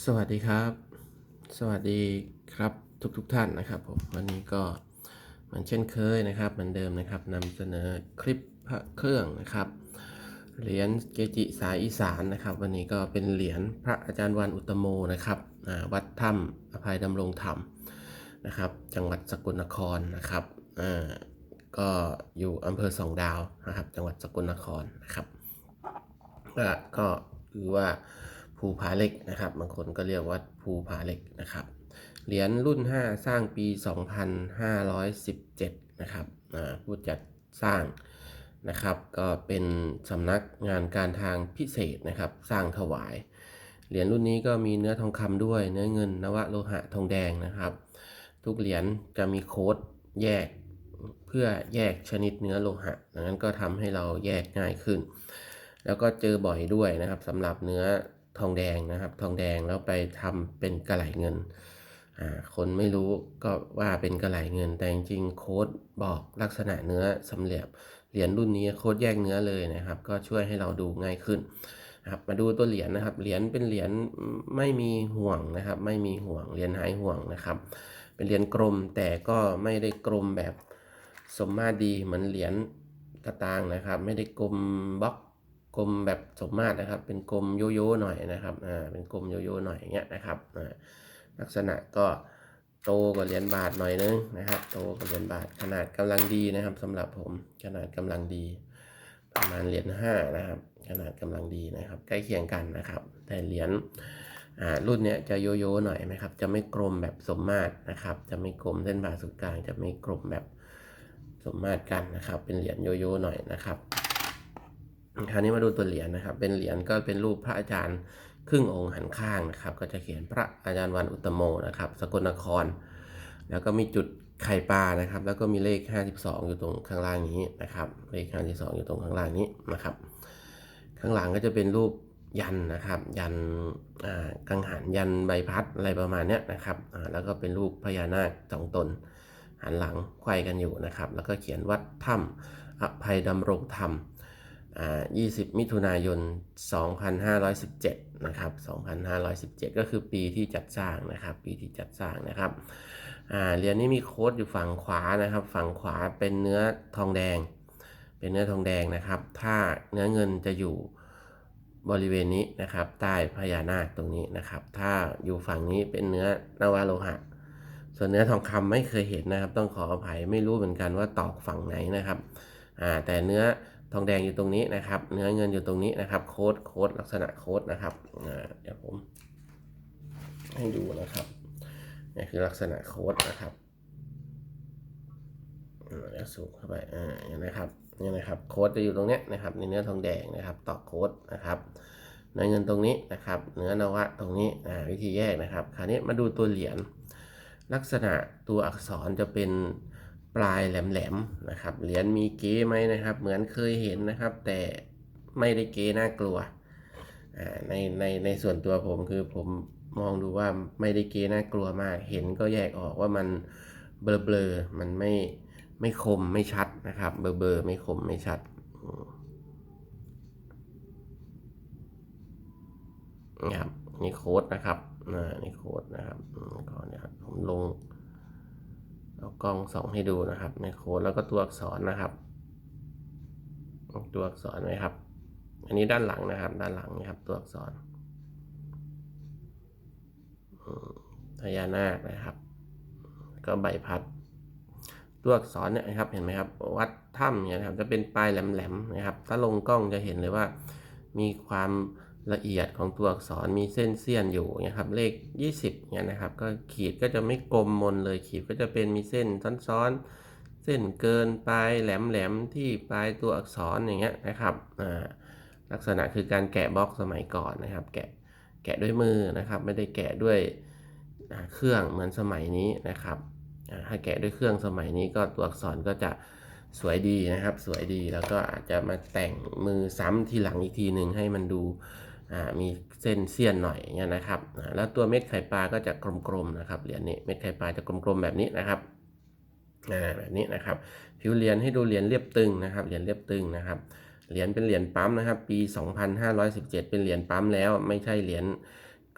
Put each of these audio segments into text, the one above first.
สวัสดีครับ สวัสดีครับทุกๆทท่านนะครับผมวันนี้ก็เหมือนเช่นเคยนะครับเหมือนเดิมนะครับนำเสนอคลิปพระเครื่องนะครับเหรียญเกจิสายอีสานนะครับ วันนี้ก็เป็นเหรียญพระอาจารย์วันอุตโมนะครับวัดถ้ำอภัยดำรงธรรมนะครับ จังหวัดสกลนครนะครับก็อยู่อำเภอสองดาวนะครับ จังหวัดสกลนครนะครับก็คือว่า ภูผาเหล็กนะครับ บางคนก็เรียกว่าภูผาเหล็กนะครับ เหรียญรุ่น 5 สร้างปี 2517 นะครับผู้จัดสร้างนะครับ ก็เป็นสำนักงานการทางพิเศษนะครับ สร้างถวาย เหรียญรุ่นนี้ก็มีเนื้อทองคำด้วย เนื้อเงินนวโลหะทองแดงนะครับ ทุกเหรียญจะมีโค้ดแยกเพื่อแยกชนิดเนื้อโลหะดังนั้นก็ทำให้เราแยกง่ายขึ้น แล้วก็เจอบ่อยด้วยนะครับสำหรับเนื้อ ทองแดงนะครับ ทองแดงแล้วไปทำเป็นกระไหลเงินอ่าคนไม่รู้ก็ว่าเป็นกระไหลเงิน แต่จริงโค้ดบอกลักษณะเนื้อสำเร็จเหรียญรุ่นนี้โค้ดแยกเนื้อเลยนะครับ ก็ช่วยให้เราดูง่ายขึ้นนะครับมาดูตัวเหรียญนะครับ เหรียญเป็นเหรียญไม่มีห่วงนะครับ ไม่มีห่วง เหรียญหายห่วงนะครับ เป็นเหรียญกลมแต่ก็ไม่ได้กลมแบบสมมาตรดีเหมือนเหรียญกระตางนะครับ ไม่ได้กลมบล็อก กลมแบบสมมาตรนะครับ เป็นกลมโยโย่หน่อยนะครับอ่าเป็นกลมโยโย่หน่อยอย่างเงี้ยนะครับอ่าลักษณะก็โตกว่าเหรียญบาทหน่อยนึงนะครับ โตกว่าเหรียญบาทขนาดกำลังดีนะครับสำหรับผมขนาดกำลังดี ประมาณเหรียญห้านะครับ ขนาดกำลังดีนะครับ ใกล้เคียงกันนะครับ แต่เหรียญอ่ารุ่นเนี้ยจะโยโย่หน่อยนะครับ จะไม่กลมแบบสมมาตรนะครับ จะไม่กลมเส้นผ่าศูนย์กลาง จะไม่กลมแบบสมมาตรกันนะครับ เป็นเหรียญโยโย่หน่อยนะครับ คราวนี้มาดูตัวเหรียญนะครับ เป็นเหรียญก็เป็นรูปพระอาจารย์ครึ่งองค์หันข้างนะครับ ก็จะเขียนพระอาจารย์วันอุตโมนะครับ สกลนคร แล้วก็มีจุดไข่ปลานะครับ แล้วก็มีเลข 52 อยู่ตรงข้างล่างนี้นะครับ เลข 52 อยู่ตรงข้างล่างนี้นะครับ ข้างหลังก็จะเป็นรูปยันนะครับ ยันกังหันยันใบพัดอะไรประมาณนี้นะครับ แล้วก็เป็นรูปพญานาคสองตน หันหลังไขว้กันอยู่นะครับ แล้วก็เขียนวัดถ้ำอภัยดำรงธรรม 20 มิถุนายน 2517 นะครับ 2517 ก็คือปีที่จัดสร้างนะครับ ปีที่จัดสร้างนะครับอ่าเหรียญนี้มีโค้ดอยู่ฝั่งขวานะครับ ฝั่งขวาเป็นเนื้อทองแดง เป็นเนื้อทองแดงนะครับ ถ้าเนื้อเงินจะอยู่บริเวณนี้นะครับ ใต้พญานาคตรงนี้นะครับ ถ้าอยู่ฝั่งนี้เป็นเนื้อนวโลหะ ส่วนเนื้อทองคำไม่เคยเห็นนะครับ ต้องขออภัยไม่รู้เหมือนกันว่าตอกฝั่งไหนนะครับอ่าแต่เนื้อ ทองแดงอยู่ตรงนี้นะครับ เนื้อเงินอยู่ตรงนี้นะครับโค้ดโค้ดลักษณะโค้ดนะครับเดี๋ยวผมให้ดูนะครับนี่คือลักษณะโค้ดนะครับแล้วสูบเข้าไปอ่าอย่างนะครับนี่นะครับโค้ดจะอยู่ตรงเนี้ยนะครับในเนื้อทองแดงนะครับต่อโค้ดนะครับเนื้อเงินตรงนี้นะครับ เนื้อนวะตรงนี้อ่าวิธีแยกนะครับ คราวนี้มาดูตัวเหรียญลักษณะตัวอักษรจะเป็น ปลายแหลมๆนะครับเหรียญมีเก๋ไหมนะครับ เหมือนเคยเห็นนะครับ แต่ไม่ได้เก๋น่ากลัวในในในส่วนตัวผมคือผมมองดูว่าไม่ได้เก๋น่ากลัวมาก เห็นก็แยกออกว่ามันเบลอๆมันไม่ไม่คมไม่ชัดนะครับ เบลอๆไม่คมไม่ชัดนะครับนี่โค้ดนะครับนี่โค้ดนะครับก่อนนะครับผมลง กล้องส่องให้ดูนะครับในโค้ดแล้วก็ตัวอักษรนะครับตัวอักษรไหมครับ อันนี้ด้านหลังนะครับ ด้านหลังนะครับ ตัวอักษรพญานาคนะครับ ก็ใบพัด ตัวอักษรเนี่ยนะครับ เห็นไหมครับ วัดถ้ำเนี่ยนะครับ จะเป็นปลายแหลมๆนะครับ ถ้าลงกล้องจะเห็นเลยว่า มีความ ละเอียดของตัวอักษรมีเส้นเสี้ยนอยู่นะครับเลข 20เนี่ยนะครับ ก็ขีดก็จะไม่กลมมนเลยขีดก็จะเป็นมีเส้นซ้อนๆ เส้นเกินปลายแหลมๆที่ปลายตัวอักษรอย่างเงี้ยนะครับอ่าลักษณะคือการแกะบล็อกสมัยก่อนนะครับ แกะแกะด้วยมือนะครับ ไม่ได้แกะด้วยเครื่องเหมือนสมัยนี้นะครับถ้าแกะด้วยเครื่องสมัยนี้ก็ตัวอักษรก็จะสวยดีนะครับ สวยดีแล้วก็อาจจะมาแต่งมือซ้ำทีหลังอีกทีหนึ่งให้มันดู มีเส้นเสี้ยนหน่อยเงี้ยนะครับ แล้วตัวเม็ดไข่ปลาก็จะกลมๆนะครับ เหรียญนี้เม็ดไข่ปลาจะกลมๆแบบนี้นะครับแบบนี้นะครับ ผิวเหรียญให้ดูเหรียญเรียบตึงนะครับ เหรียญเรียบตึงนะครับ เหรียญเป็นเหรียญปั๊มนะครับ ปี 2517 เป็นเหรียญปั๊มแล้ว ไม่ใช่เหรียญ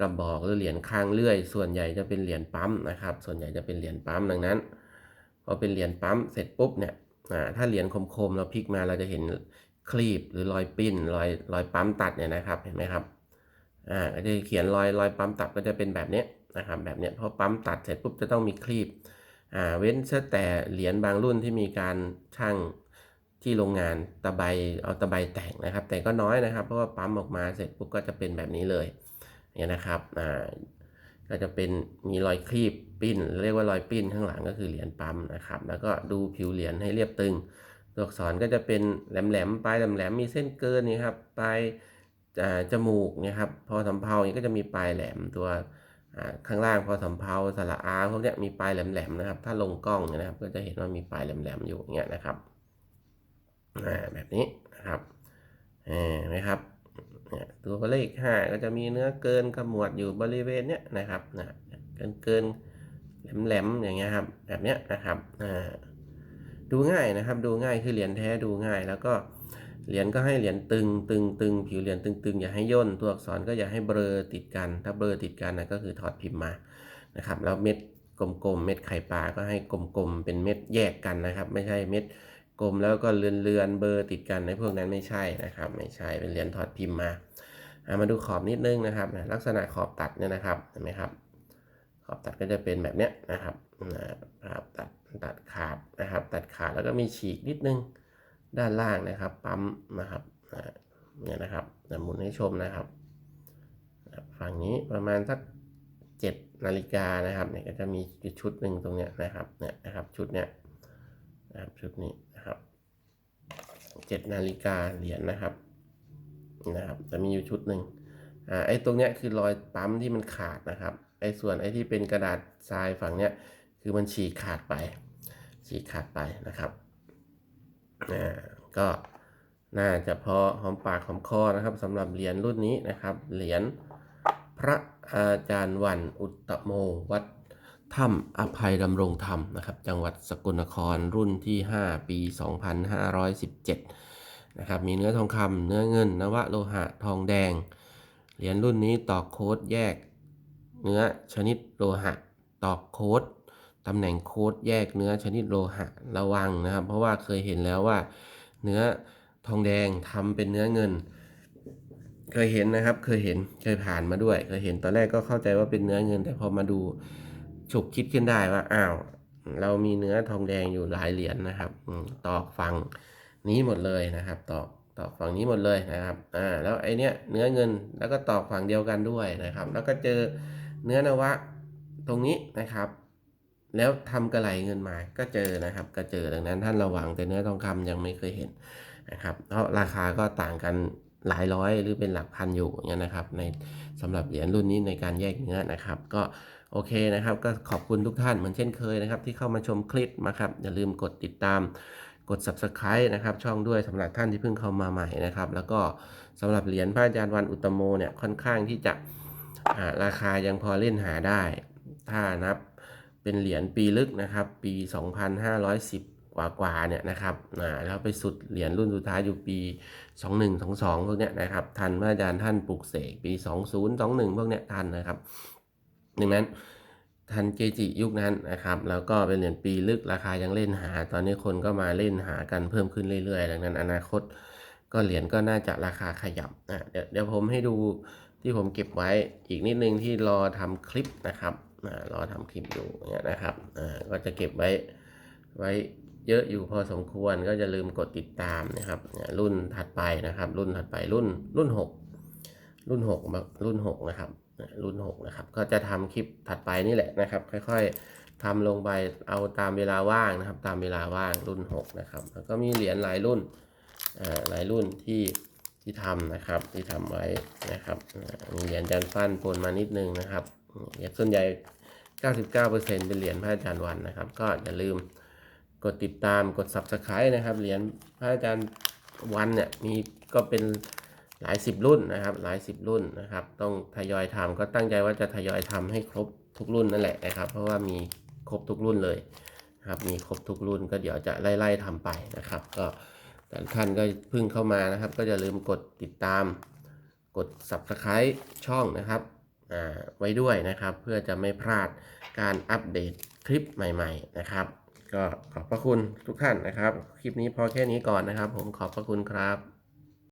กระบอกหรือเหรียญข้างเลื่อย ส่วนใหญ่จะเป็นเหรียญปั๊มนะครับ ส่วนใหญ่จะเป็นเหรียญปั๊มดังนั้นพอเป็นเหรียญปั๊มเสร็จปุ๊บเนี่ยถ้าเหรียญคมๆเราพลิกมาเราจะเห็น คลีบหรือรอยปิ้นรอยรอยปั๊มตัดเนี่ยนะครับเห็นไหมครับอ่าก็จะเขียนรอยรอยปั๊มตัดก็จะเป็นแบบนี้นะครับแบบนี้พอปั๊มตัดเสร็จปุ๊บจะต้องมีคลีบอ่าเว้นแต่เหรียญบางรุ่นที่มีการช่างที่โรงงานตะไบเอาตะไบแต่งนะครับ แต่ก็น้อยนะครับ เพราะว่าปั๊มออกมาเสร็จปุ๊บก็จะเป็นแบบนี้เลยเนี่ยนะครับอ่าก็จะเป็นมีรอยครีบปิ้น เรียกว่ารอยปิ้นข้างหลังก็คือเหรียญปั๊มนะครับ แล้วก็ดูผิวเหรียญให้เรียบตึง ตัวอักษรก็จะเป็นแหลมๆปลายแหลมๆมีเส้นเกินนี่ครับปลายจมูกเนี่ยครับพอสำเภานี่ก็จะมีปลายแหลมตัวข้างล่างพอสำเภาสระอาพวกเนี้ยมีปลายแหลมๆนะครับ ถ้าลงกล้องเนี่ยนะครับ ก็จะเห็นว่ามีปลายแหลมๆอยู่อย่างเงี้ยนะครับอ่าแบบนี้นะครับเห็นไหมครับเนี่ยตัวเลขห้าก็จะมีเนื้อเกินขมวดอยู่บริเวณเนี้ยนะครับนะเกินเกินแหลมๆอย่างเงี้ยครับ แบบเนี้ยนะครับอ่า ดูง่ายนะครับ ดูง่ายคือเหรียญแท้ดูง่าย แล้วก็เหรียญก็ให้เหรียญตึงตึงตึงผิวเหรียญตึงตึงอย่าให้ย่นตัวอักษรก็อย่าให้เบลอติดกัน ถ้าเบลอติดกันนะก็คือถอดพิมพ์มานะครับ แล้วเม็ดกลมๆเม็ดไข่ปลาก็ให้กลมๆเป็นเม็ดแยกกันนะครับ ไม่ใช่เม็ดกลมแล้วก็เลือนเลือนๆเบอร์ติดกันในพวกนั้นไม่ใช่นะครับ ไม่ใช่เป็นเหรียญถอดพิมพ์มาอะมาดูขอบนิดนึงนะครับ ลักษณะขอบตัดเนี่ยนะครับเห็นไหมครับ ขอบตัดก็จะเป็นแบบเนี้ยนะครับนะครับตัด ตัดขาดนะครับ ตัดขาดแล้วก็มีฉีกนิดนึงด้านล่างนะครับ ปั๊มนะครับเนี่ยนะครับเดี๋ยวหมุนให้ชมนะครับฝั่งนี้ประมาณสักเจ็ดนาฬิกานะครับเนี่ยก็จะมีอยู่ชุดหนึ่งตรงเนี้ยนะครับเนี่ยนะครับชุดเนี้ยนะครับชุดนี้นะครับเจ็ดนาฬิกาเหรียญนะครับนะครับจะมีอยู่ชุดหนึ่งอ่าไอ้ตรงเนี้ยคือรอยปั๊มที่มันขาดนะครับไอ้ส่วนไอ้ที่เป็นกระดาษทรายฝั่งเนี้ย คือมันฉีกขาดไป ฉีกขาดไปนะครับอ่าก็น่าจะพอหอมปากหอมคอนะครับสำหรับเหรียญรุ่นนี้นะครับ เหรียญพระอาจารย์วันอุตตโมวัดถ้ำอภัยดำรงธรรมนะครับ จังหวัดสกลนครรุ่นที่ 5 ปี 2517 นะครับ มีเนื้อทองคำเนื้อเงิน นวโลหะทองแดง เหรียญรุ่นนี้ตอกโค้ดแยก เนื้อชนิดโลหะ ตอกโค้ด ตำแหน่งโค้ดแยกเนื้อชนิดโลหะระวังนะครับ เพราะว่าเคยเห็นแล้วว่า เนื้อทองแดงทำเป็นเนื้อเงิน เคยเห็นนะครับ เคยเห็นเคยผ่านมาด้วย เคยเห็นตอนแรกก็เข้าใจว่าเป็นเนื้อเงิน แต่พอมาดูฉุกคิดขึ้นได้ว่าอ้าวเรามีเนื้อทองแดงอยู่หลายเหรียญนะครับอตอกฝั่งนี้หมดเลยนะครับ ตอกตอกฝั่งนี้หมดเลยนะครับอ่าแล้วไอเนี้ยเนื้อเงินแล้วก็ตอกฝั่งเดียวกันด้วยนะครับ แล้วก็เจอเนื้อนวะตรงนี้นะครับ แล้วทำกระไหลเงินมาก็เจอนะครับก็เจอดังนั้นท่านระวังแต่เนื้อทองคำยังไม่เคยเห็นนะครับเพราะราคาก็ต่างกันหลายร้อยหรือเป็นหลักพันอยู่อย่างเงี้ยนะครับ ในสำหรับเหรียญรุ่นนี้ในการแยกเนื้อนะครับ ก็โอเคนะครับ ก็ขอบคุณทุกท่านเหมือนเช่นเคยนะครับ ที่เข้ามาชมคลิปนะครับ อย่าลืมกดติดตามกด subscribe นะครับช่องด้วยสำหรับท่านที่เพิ่งเข้ามาใหม่นะครับ แล้วก็สำหรับเหรียญพระอาจารย์วันอุตโมเนี่ยค่อนข้างที่จะราคายังพอเล่นหาได้ ถ้านับ เป็นเหรียญปีลึกนะครับ ปี 2510 กว่ากว่าๆเนี่ยนะครับอ่าแล้วไปสุดเหรียญรุ่นสุดท้ายอยู่ปี 21 22 พวกเนี้ยนะครับทันพระอาจารย์ท่านปลุกเสกปี 20 21 พวกเนี้ยทันนะครับดังนั้นทันเกจิยุคนั้นนะครับ แล้วก็เป็นเหรียญปีลึกราคายังเล่นหา ตอนนี้คนก็มาเล่นหากันเพิ่มขึ้นเรื่อยๆ ดังนั้นอนาคตก็เหรียญก็น่าจะราคาขยับอะเดี๋ยวผมให้ดูที่ผมเก็บไว้อีกนิดนึงที่รอทำคลิปนะครับ รอทำคลิปอยู่เนี่ยนะครับอ่าก็จะเก็บไว้ไว้เยอะอยู่พอสมควรก็จะลืมกดติดตามนะครับเนี่ยรุ่นถัดไปนะครับ รุ่นถัดไปรุ่นรุ่นหกรุ่นหกมารุ่นหกนะครับรุ่นหกนะครับก็จะทำคลิปถัดไปนี่แหละนะครับ ค่อย ๆทำลงไปเอาตามเวลาว่างนะครับ ตามเวลาว่างรุ่นหกนะครับแล้วก็มีเหรียญหลายรุ่นอ่าหลายรุ่นที่ที่ทำนะครับที่ทำไว้นะครับมีเหรียญจันฟันปนมานิดนึงนะครับเหรียญส่วนใหญ่ 99%เป็นเหรียญพระอาจารย์วันนะครับ ก็อย่าลืมกดติดตามกด subscribe นะครับเหรียญพระอาจารย์วันเนี่ยมีก็เป็นหลายสิบรุ่นนะครับหลายสิบรุ่นนะครับ ต้องทยอยทำก็ตั้งใจว่าจะทยอยทำให้ครบทุกรุ่นนั่นแหละนะครับ เพราะว่ามีครบทุกรุ่นเลยครับมีครบทุกรุ่นก็เดี๋ยวจะไล่ๆทำไปนะครับ ก็แต่ท่านก็เพิ่งเข้ามานะครับ ก็อย่าลืมกดติดตาม กด subscribe ช่องนะครับ ไว้ด้วยนะครับ เพื่อจะไม่พลาดการอัปเดตคลิปใหม่ ๆ นะครับ ก็ขอบพระคุณทุกท่านนะครับ คลิปนี้พอแค่นี้ก่อนนะครับ ผมขอบพระคุณครับ